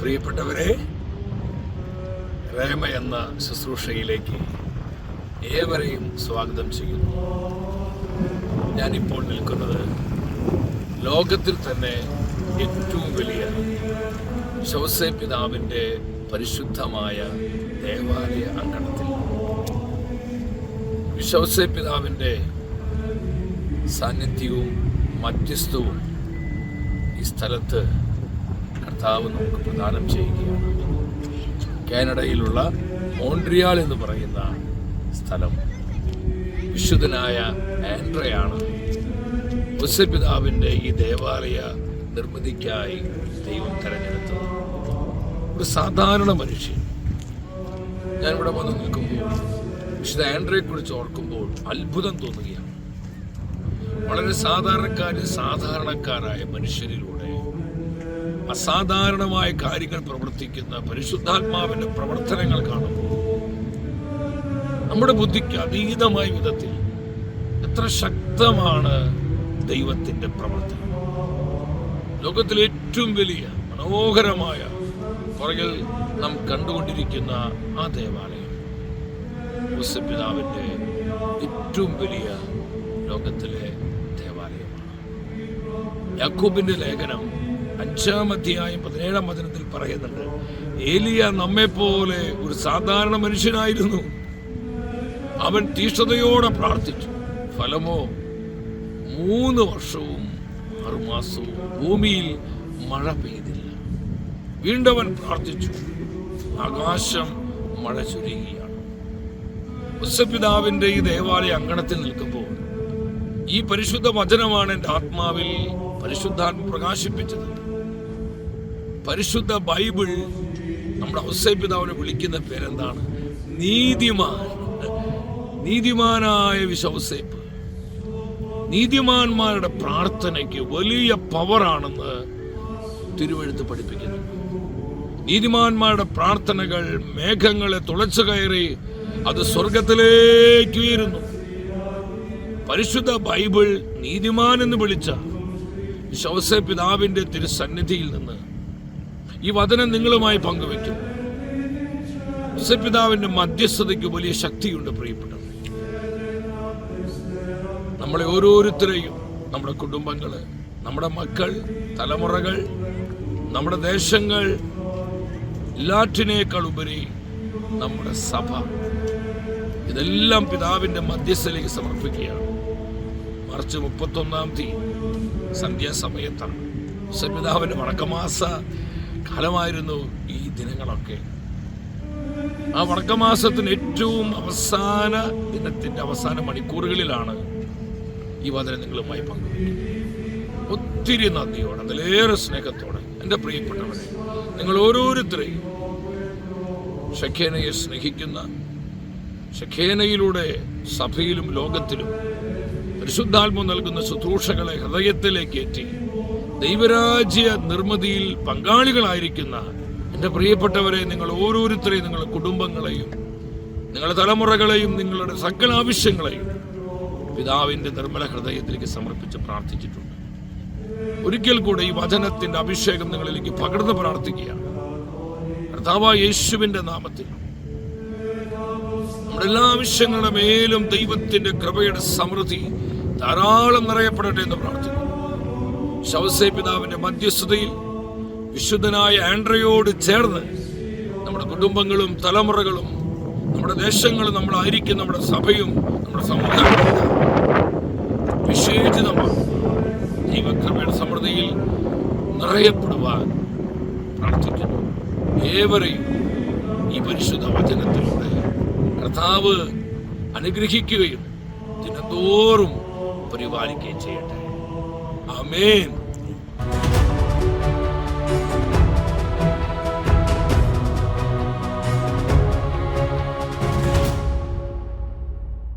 പ്രിയപ്പെട്ടവരെ രേമ എന്ന ശുശ്രൂഷയിലേക്ക് ഏവരെയും സ്വാഗതം ചെയ്യുന്നു. ഞാനിപ്പോൾ നിൽക്കുന്നത് ലോകത്തിൽ തന്നെ ഏറ്റവും വലിയ ശൗസേ പിതാവിന്റെ പരിശുദ്ധമായ ദേവാലയ അങ്കണത്തിൽ. വിശ്വസേ പിതാവിന്റെ സാന്നിധ്യവും മധ്യസ്ഥവും ഈ സ്ഥലത്ത് കർത്താവ് നമുക്ക് പ്രദാനം ചെയ്യുകയാണ്. കാനഡയിലുള്ള മോൺട്രിയാൾ എന്ന് പറയുന്ന സ്ഥലം. വിശുദ്ധനായ ആൻഡ്രയാണ് പിതാവിന്റെ ഈ ദേവാലയ നിർമ്മിതിക്കായി ദൈവം തെരഞ്ഞെടുത്തത്. ഒരു സാധാരണ മനുഷ്യൻ. ഞാനിവിടെ വന്ന് നിൽക്കുമ്പോൾ വിശുദ്ധ ആൻഡ്രയെക്കുറിച്ച് ഓർക്കുമ്പോൾ അത്ഭുതം തോന്നുകയാണ്. വളരെ സാധാരണക്കാർ സാധാരണക്കാരായ മനുഷ്യരിലൂടെ അസാധാരണമായ കാര്യങ്ങൾ പ്രവർത്തിക്കുന്ന പരിശുദ്ധാത്മാവിന്റെ പ്രവർത്തനങ്ങൾ കാണുമ്പോൾ നമ്മുടെ ബുദ്ധിക്ക് അതീതമായ വിധത്തിൽ എത്ര ശക്തമാണ് ദൈവത്തിന്റെ പ്രവർത്തനം. ലോകത്തിലെ ഏറ്റവും വലിയ മനോഹരമായ പുറകിൽ നാം കണ്ടുകൊണ്ടിരിക്കുന്ന ആ ദേവാലയം പിതാവിന്റെ ഏറ്റവും വലിയ ലോകത്തിലെ ദേവാലയമാണ്. യാക്കൂബിന്റെ ലേഖനം അഞ്ചാം അധ്യായം പതിനേഴാം വചനത്തിൽ പറയുന്നുണ്ട് ഏലിയ നമ്മെ പോലെ ഒരു സാധാരണ മനുഷ്യനായിരുന്നു. അവൻ തീഷ്ണതയോടെ പ്രാർത്ഥിച്ചു. ഫലമോ മൂന്ന് വർഷവും ആറുമാസവും ഭൂമിയിൽ മഴ പെയ്തില്ല. വീണ്ടവൻ പ്രാർത്ഥിച്ചു. ആകാശം മഴ ചുരുങ്ങിയാണ് ഉത്സപിതാവിന്റെ ഈ ദേവാലയ അങ്കണത്തിൽ നിൽക്കുമ്പോൾ ഈ പരിശുദ്ധ വചനമാണ് എന്റെ ആത്മാവിൽ പരിശുദ്ധാത്മ പ്രകാശിപ്പിച്ചത്. പരിശുദ്ധ ബൈബിൾ നമ്മുടെ ഔസേപിതാവിനെ വിളിക്കുന്ന പേരെന്താണ്? നീതിമാൻ. നീതിമാനായ വിശ്വസേപ്പ് നീതിമാന്മാരുടെ പ്രാർത്ഥനയ്ക്ക് വലിയ പവറാണെന്ന് തിരുവഴുത്ത് പഠിപ്പിക്കുന്നു. നീതിമാന്മാരുടെ പ്രാർത്ഥനകൾ മേഘങ്ങളെ തുളച്ചു കയറി അത് സ്വർഗത്തിലേക്ക് ഉയരുന്നു. പരിശുദ്ധ ബൈബിൾ നീതിമാൻ എന്ന് വിളിച്ച ശവസ പിതാവിന്റെ തിരുസന്നിധിയിൽ നിന്ന് ഈ വചനം നിങ്ങളുമായി പങ്കുവെക്കും. പിതാവിന്റെ മധ്യസ്ഥതയ്ക്ക് വലിയ ശക്തിയുണ്ട് പ്രിയപ്പെട്ടത് നമ്മളെ ഓരോരുത്തരെയും നമ്മുടെ കുടുംബങ്ങൾ നമ്മുടെ മക്കൾ തലമുറകൾ നമ്മുടെ ദേശങ്ങൾ എല്ലാറ്റിനേക്കാൾ ഉപരി നമ്മുടെ സഭ. ഇതെല്ലാം പിതാവിന്റെ മധ്യസ്ഥയിലേക്ക് സമർപ്പിക്കുകയാണ്. മാർച്ച് മുപ്പത്തൊന്നാം തീയതി സന്ധ്യാസമയത്താണ്. പിതാവിന്റെ വടക്കമാസ കാലമായിരുന്നു ഈ ദിനങ്ങളൊക്കെ. ആ വടക്കമാസത്തിന് ഏറ്റവും അവസാന ദിനത്തിന്റെ അവസാന മണിക്കൂറുകളിലാണ് ഈ വചനം നിങ്ങളുമായി പങ്കുവയ്ക്കുന്നത് ഒത്തിരി നന്ദിയോടെ അതിലേറെ സ്നേഹത്തോടെ. എന്റെ പ്രിയപ്പെട്ടവരെ നിങ്ങൾ ഓരോരുത്തരെയും ഷഖേനയെ സ്നേഹിക്കുന്ന ഷഖേനയിലൂടെ സഭയിലും ലോകത്തിലും പരിശുദ്ധാത്മ നൽകുന്ന ശുശ്രൂഷകളെ ഹൃദയത്തിലേക്ക് ഏറ്റി ദൈവരാജ്യ നിർമ്മിതിയിൽ പങ്കാളികളായിരിക്കുന്ന എന്റെ പ്രിയപ്പെട്ടവരെ നിങ്ങൾ ഓരോരുത്തരെയും നിങ്ങളുടെ കുടുംബങ്ങളെയും നിങ്ങളുടെ തലമുറകളെയും നിങ്ങളുടെ സകല ആവശ്യങ്ങളെയും പിതാവിന്റെ നിർമ്മല ഹൃദയത്തിലേക്ക് സമർപ്പിച്ച് പ്രാർത്ഥിച്ചിട്ടുണ്ട്. ഒരിക്കൽ കൂടെ ഈ വചനത്തിന്റെ അഭിഷേകം നിങ്ങളിലേക്ക് പകർന്ന് പ്രാർത്ഥിക്കുകയാണ്. കർത്താവ് യേശുവിന്റെ നാമത്തിൽ. നമ്മുടെ എല്ലാ ആവശ്യങ്ങളുടെ മേലും ദൈവത്തിന്റെ കൃപയുടെ സമൃദ്ധി ധാരാളം നിറയപ്പെടട്ടെ എന്ന് പ്രാർത്ഥിക്കുന്നു. ശവസേ മധ്യസ്ഥതയിൽ വിശുദ്ധനായ ആൻഡ്രയോട് ചേർന്ന് നമ്മുടെ കുടുംബങ്ങളും തലമുറകളും നമ്മുടെ ദേശങ്ങളും നമ്മളായിരിക്കും നമ്മുടെ സഭയും നമ്മുടെ സമുദായവും വിശേഷിതമാണ് ദൈവകൃപയുടെ സമൃദ്ധിയിൽ നിറയപ്പെടുവാൻ പ്രാർത്ഥിക്കുന്നു. ഏവരെയും ഈ പരിശുദ്ധ വചനത്തിലൂടെ കർത്താവ് അനുഗ്രഹിക്കുകയും ദിനംതോറും പരിപാലിക്കുകയും ചെയ്യട്ടെ. ആമേൻ.